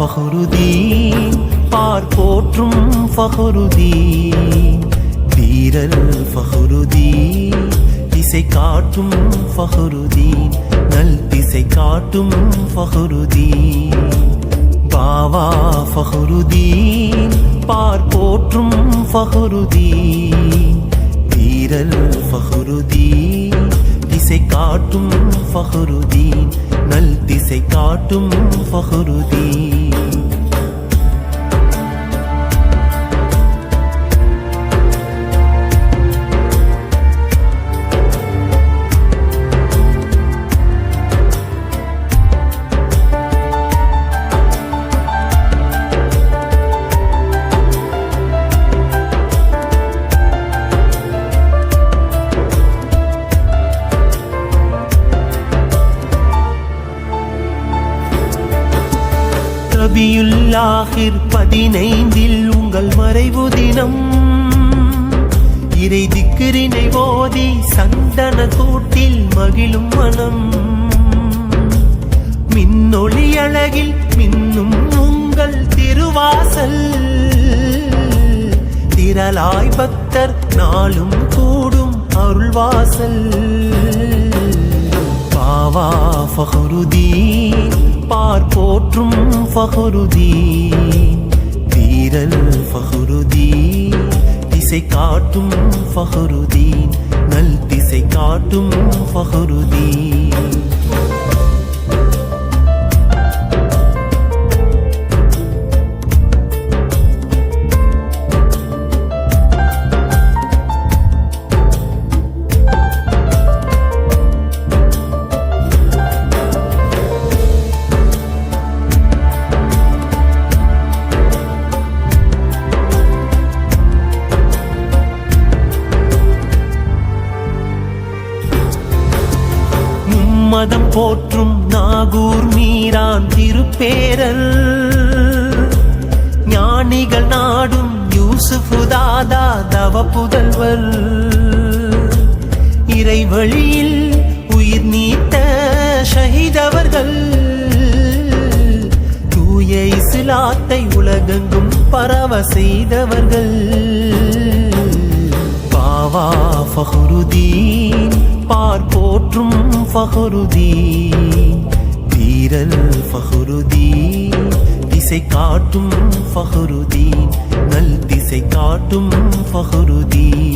ஃபஹருதீன் பார் போற்றும் ஃபஹருதீன் வீரல் ஃபஹருதீன் திசை காட்டும் ஃபஹருதீன் நல் திசை காட்டும் ஃபஹருதீன் பாவா ஃபஹருதீன் பார் போற்றும் ஃபஹருதீன் வீரல் ஃபஹருதீன் திசை காட்டும் ஃபஹருதீன் நல் திசை காட்டும் ஃபஹருதீன். ரபியுல்லாஹிர் பதினைந்தில் உங்கள் மறைவு தினம். இறை திக்கிரினை ஓதி சந்தன கூட்டில் மகிழும் மனம். மின்னொளி அழகில் மின்னும் உங்கள் திருவாசல். திரளாய் பக்தர் நாளும் கூடும் அருள்வாசல். பாவா ஃபஹருதீன் பார் போற்றும் ஃபஹருதீன் வீரல் ஃபஹருதீன் திசை காட்டும் ஃபஹருதீன் நல் திசை காட்டும் ஃபஹருதீன் மதம் போற்றும் நாகூர் மீரான் திருப்பேரல். ஞானிகள் நாடும் யூசுஃபுதாதா தவ புதல்வர் இறைவழியில் உயிர் நீத்த ஷஹீதவர்கள். தூய இஸ்லாத்தை உலகெங்கும் பரவ செய்தவர்கள். பாவா ஃபஹருதீன் பார் போற்றும் ஃபஹருதீன். வீரல் ஃபஹருதீன். திசை காட்டும் ஃபஹருதீன். நல் திசை காட்டும் ஃபஹருதீன்.